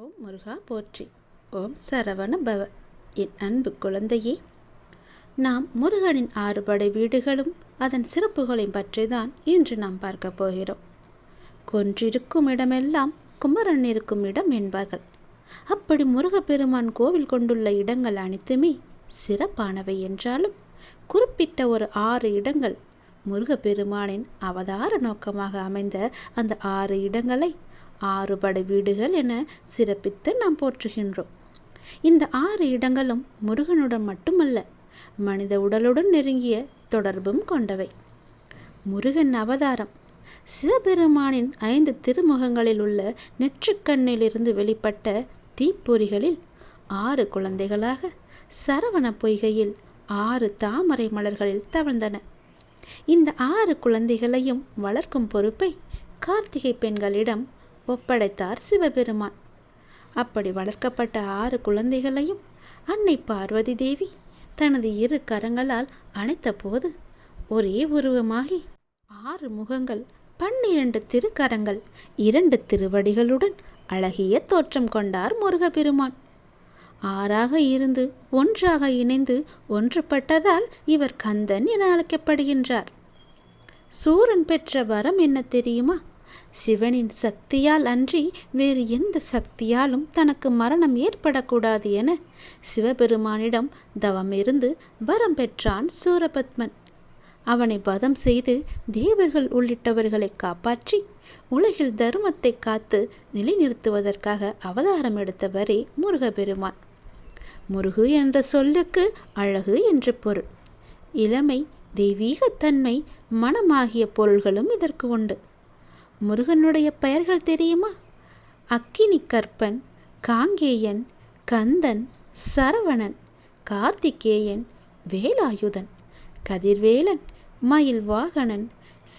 ஓம் முருகா போற்றி. ஓம் சரவண பவ என் அன்பு குழந்தையே நாம் முருகனின் ஆறுபடை வீடுகளும் அதன் சிறப்புகளையும் பற்றி தான் இன்று நாம் பார்க்க போகிறோம். கொன்றிருக்கும் இடமெல்லாம் குமரன் இருக்கும் இடம் என்பார்கள். அப்படி முருகப்பெருமான் கோவில் கொண்டுள்ள இடங்கள் அனைத்துமே சிறப்பானவை என்றாலும் குறிப்பிட்ட ஒரு ஆறு இடங்கள் முருகப்பெருமானின் அவதார நோக்கமாக அமைந்த அந்த ஆறு இடங்களை ஆறுபடை வீடுகள் என சிறப்பித்து நாம் போற்றுகின்றோம். இந்த ஆறு இடங்களும் முருகனுடன் மட்டுமல்ல மனித உடலுடன் நெருங்கிய தொடர்பும் கொண்டவை. முருகன் அவதாரம். சிவபெருமானின் ஐந்து திருமுகங்களில் உள்ள நெற்றுக்கண்ணிலிருந்து வெளிப்பட்ட தீப்பொறிகளில் ஆறு குழந்தைகளாக சரவண பொய்கையில் ஆறு தாமரை மலர்களில் தவழ்ந்தன. இந்த ஆறு குழந்தைகளையும் வளர்க்கும் பொறுப்பை கார்த்திகை பெண்களிடம் ஒப்படைத்தார் சிவபெருமான். அப்படி வளர்க்கப்பட்ட ஆறு குழந்தைகளையும் அன்னை பார்வதி தேவி தனது இரு கரங்களால் அணைத்த போது ஒரே உருவமாகி ஆறு முகங்கள் பன்னிரண்டு திருக்கரங்கள் இரண்டு திருவடிகளுடன் அழகிய தோற்றம் கொண்டார் முருகப்பெருமான். ஆறாக இருந்து ஒன்றாக இணைந்து ஒன்றுபட்டதால் இவர் கந்தன் என அழைக்கப்படுகின்றார். சூரன் பெற்ற வரம் என்ன தெரியுமா? சிவனின் சக்தியால் அன்றி வேறு எந்த சக்தியாலும் தனக்கு மரணம் ஏற்படக்கூடாது என சிவபெருமானிடம் தவமிருந்து வரம் பெற்றான் சூரபத்மன். அவனை வதம் செய்து தேவர்கள் உள்ளிட்டவர்களை காப்பாற்றி உலகில் தர்மத்தை காத்து நிலைநிறுத்துவதற்காக அவதாரம் எடுத்தவரே முருகபெருமான். முருகு என்ற சொல்லுக்கு அழகு என்று பொருள். இளமை தெய்வீகத்தன்மை மனமாகிய பொருள்களும் இதற்கு உண்டு. முருகனுடைய பெயர்கள் தெரியுமா? அக்கினி கற்பன் காங்கேயன் கந்தன் சரவணன் கார்த்திகேயன் வேலாயுதன் கதிர்வேலன் மயில் வாகனன்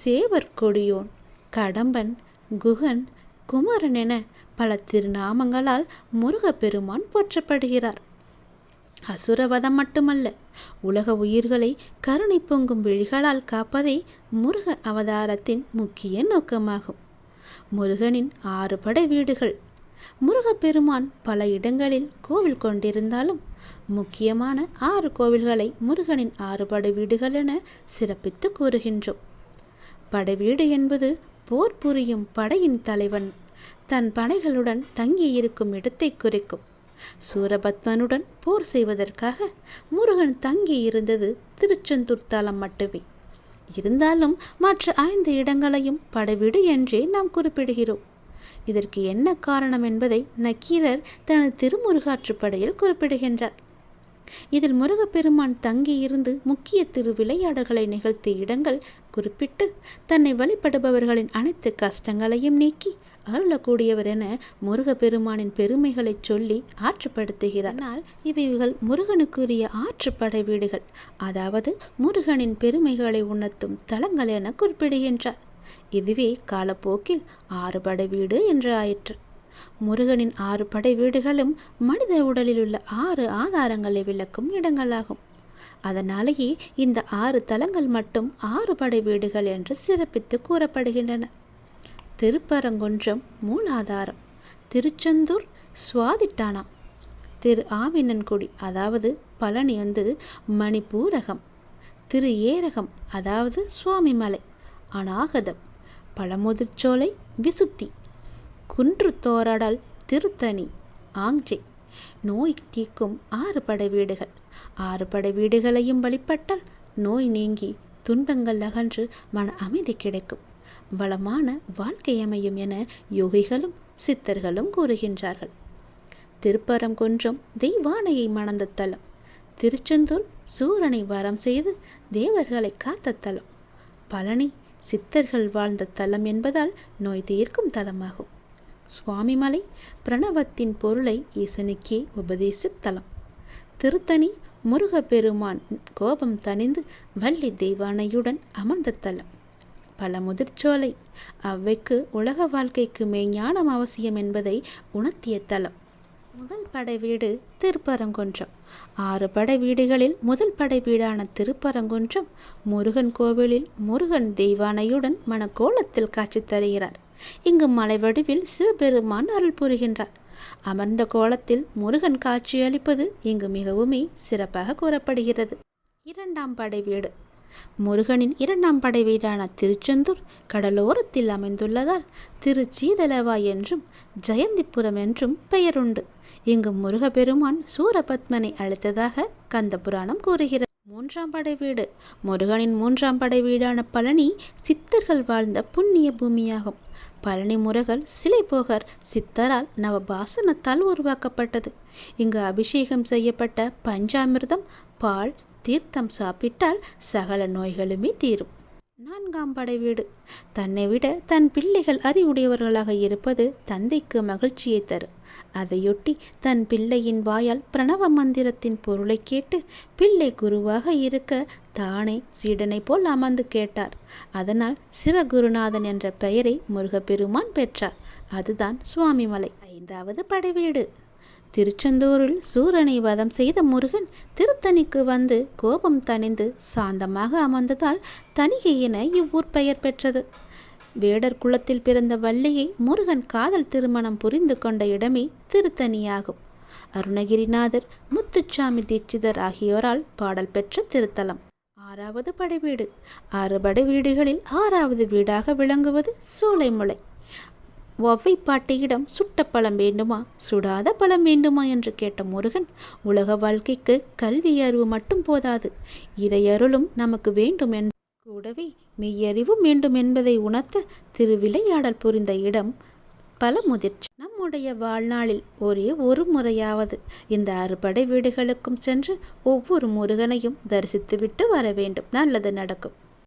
சேவர் கொடியோன் கடம்பன் குகன் குமரன் என பல திருநாமங்களால் முருகப்பெருமான் போற்றப்படுகிறார். அசுரவதம் மட்டுமல்ல உலக உயிர்களை கருணை பொங்கும் விழிகளால் காப்பதே முருக அவதாரத்தின் முக்கிய நோக்கமாகும். முருகனின் ஆறு படை வீடுகள் முருகப்பெருமான் பல இடங்களில் கோவில் கொண்டிருந்தாலும் முக்கியமான ஆறு கோவில்களை முருகனின் ஆறு படை வீடுகள் என சிறப்பித்து கூறுகின்றோம். படைவீடு என்பது போர் புரியும் படையின் தலைவன் தன் படைகளுடன் தங்கியிருக்கும் இடத்தை குறிக்கும். சூரபத்மனுடன் போர் செய்வதற்காக முருகன் தங்கி இருந்தது திருச்செந்தூர் தலம் மட்டுமே. இருந்தாலும் மற்ற ஐந்து இடங்களையும் படைவிடு என்றே நாம் குறிப்பிடுகிறோம். இதற்கு என்ன காரணம் என்பதை நக்கீரர் தனது திருமுருகாற்றுப்படையில் குறிப்பிடுகின்றார். இதில் முருகப்பெருமான் தங்கியிருந்து முக்கிய திருவிளையாடல்களை நிகழ்த்திய இடங்கள் குறிப்பிட்டு தன்னை வழிபடுபவர்களின் அனைத்து கஷ்டங்களையும் நீக்கி அருளக்கூடியவர் என முருகப்பெருமானின் பெருமைகளை சொல்லி ஆற்றுப்படுத்துகிறார். ஆனால் இவைகள் முருகனுக்குரிய ஆற்றுப்படை வீடுகள். அதாவது முருகனின் பெருமைகளை உணர்த்தும் தலங்கள் என குறிப்பிடுகின்றார். இதுவே காலப்போக்கில் ஆறுபடை வீடு என்று ஆயிற்று. முருகனின் ஆறு படை வீடுகளும் மனித உடலில் உள்ள ஆறு ஆதாரங்களை விளக்கும் இடங்களாகும். அதனாலேயே இந்த ஆறு தலங்கள் மட்டும் ஆறு படை வீடுகள் என்று சிறப்பித்து கூறப்படுகின்றன. திருப்பரங்குன்றம் மூலாதாரம் திருச்செந்தூர் சுவாதிட்டானா திரு ஆவினன்குடி அதாவது பழனி வந்து மணிப்பூரகம் திரு ஏரகம் அதாவது சுவாமிமலை அநாகதம் பழமுதிர்ச்சோலை விசுத்தி குன்று தோராடல் திருத்தணி ஆங்ஜை நோய் தீக்கும் ஆறு படை வீடுகள். ஆறு படை வீடுகளையும் வழிபட்டால் நோய் நீங்கி துன்பங்கள் அகன்று மன அமைதி கிடைக்கும். வளமான வாழ்க்கை அமையும் என யோகிகளும் சித்தர்களும் கூறுகின்றார்கள். திருப்பரங்குன்றம் தெய்வானையை மணந்த தலம். திருச்செந்தூர் சூரனை வரம் செய்து தேவர்களை காத்த தலம். பழனி சித்தர்கள் வாழ்ந்த தலம் என்பதால் நோய் தீர்க்கும் தலமாகும். சுவாமிமலை பிரணவத்தின் பொருளை ஈசனுக்கே உபதேச தலம். திருத்தணி முருகப்பெருமான் கோபம் தணிந்து வள்ளி தெய்வானையுடன் அமர்ந்த தலம். பல முதிர்ச்சோலை அவ்வைக்கு உலக வாழ்க்கைக்கு மெய்ஞானம் அவசியம் என்பதை உணர்த்திய தலம். முதல் படை வீடு திருப்பரங்குன்றம். ஆறு படை வீடுகளில் முதல் படை வீடான திருப்பரங்குன்றம் முருகன் கோவிலில் முருகன் தெய்வானையுடன் மனக்கோலத்தில் காட்சி தருகிறார். இங்கு மலை வடிவில் சிவபெருமான் அருள் புரிகின்றார். அமர்ந்த கோலத்தில் முருகன் காட்சியளிப்பது இங்கு மிகவுமே சிறப்பாக கூறப்படுகிறது. இரண்டாம் படை வீடு. முருகனின் இரண்டாம் படை வீடான திருச்செந்தூர் கடலோரத்தில் அமைந்துள்ளதால் திருச்சீதலவா என்றும் ஜெயந்திபுரம் என்றும் பெயருண்டு. இங்கு முருகப்பெருமான் சூரபத்மனை அழைத்ததாக கந்த புராணம் கூறுகிறது. மூன்றாம் படை வீடு. முருகனின் மூன்றாம் படை வீடான பழனி சித்தர்கள் வாழ்ந்த புண்ணிய பூமியாகும். பழனி முருகர் சிலை போகர் சித்தரால் நவபாசனத்தால் உருவாக்கப்பட்டது. இங்கு அபிஷேகம் செய்யப்பட்ட பஞ்சாமிர்தம் பால் தீர்த்தம் சாப்பிட்டால் சகல நோய்களுமே தீரும். நான்காம் படை வீடு. தன்னை விட தன் பிள்ளைகள் அறிவுடையவர்களாக இருப்பது தந்தைக்கு மகிழ்ச்சியை தரும். அதையொட்டி தன் பிள்ளையின் வாயால் பிரணவ மந்திரத்தின் பொருளை கேட்டு பிள்ளை குருவாக இருக்க தானே சீடனை போல் அமர்ந்து கேட்டார். அதனால் சிவகுருநாதன் என்ற பெயரை முருகப்பெருமான் பெற்றார். அதுதான் சுவாமிமலை. ஐந்தாவது படைவீடு திருச்செந்தூரில் சூரனை வதம் செய்த முருகன் திருத்தணிக்கு வந்து கோபம் தணிந்து சாந்தமாக அமர்ந்ததால் தணிகை என இவ்வூர் பெயர் பெற்றது. வேடர் குலத்தில் பிறந்த வள்ளியை முருகன் காதல் திருமணம் புரிந்து கொண்ட இடமே திருத்தணியாகும். அருணகிரிநாதர் முத்துச்சாமி தீட்சிதர் ஆகியோரால் பாடல் பெற்ற திருத்தலம். ஆறாவது படை வீடு. ஆறு படை வீடுகளில் ஆறாவது வீடாக விளங்குவது சோலைமுலை ஒவ்வை பாட்டியிடம் சுட்ட பழம் வேண்டுமா? சுடாத பழம் வேண்டுமா? என்று கேட்ட முருகன் உலக வாழ்க்கைக்கு கல்வி அறிவு மட்டும் போதாது. இறையருளும் நமக்கு வேண்டும் என் கூடவே மெய்யறிவும் வேண்டும் என்பதை உணர்த்த திருவிளையாடல் புரிந்த இடம் பல முதிர்ச்சி நம்முடைய வாழ்நாளில் ஒரே ஒரு முறையாவது இந்த அறுபடை வீடுகளுக்கும் சென்று ஒவ்வொரு முருகனையும் தரிசித்துவிட்டு வர வேண்டும். நல்லது நடக்கும்.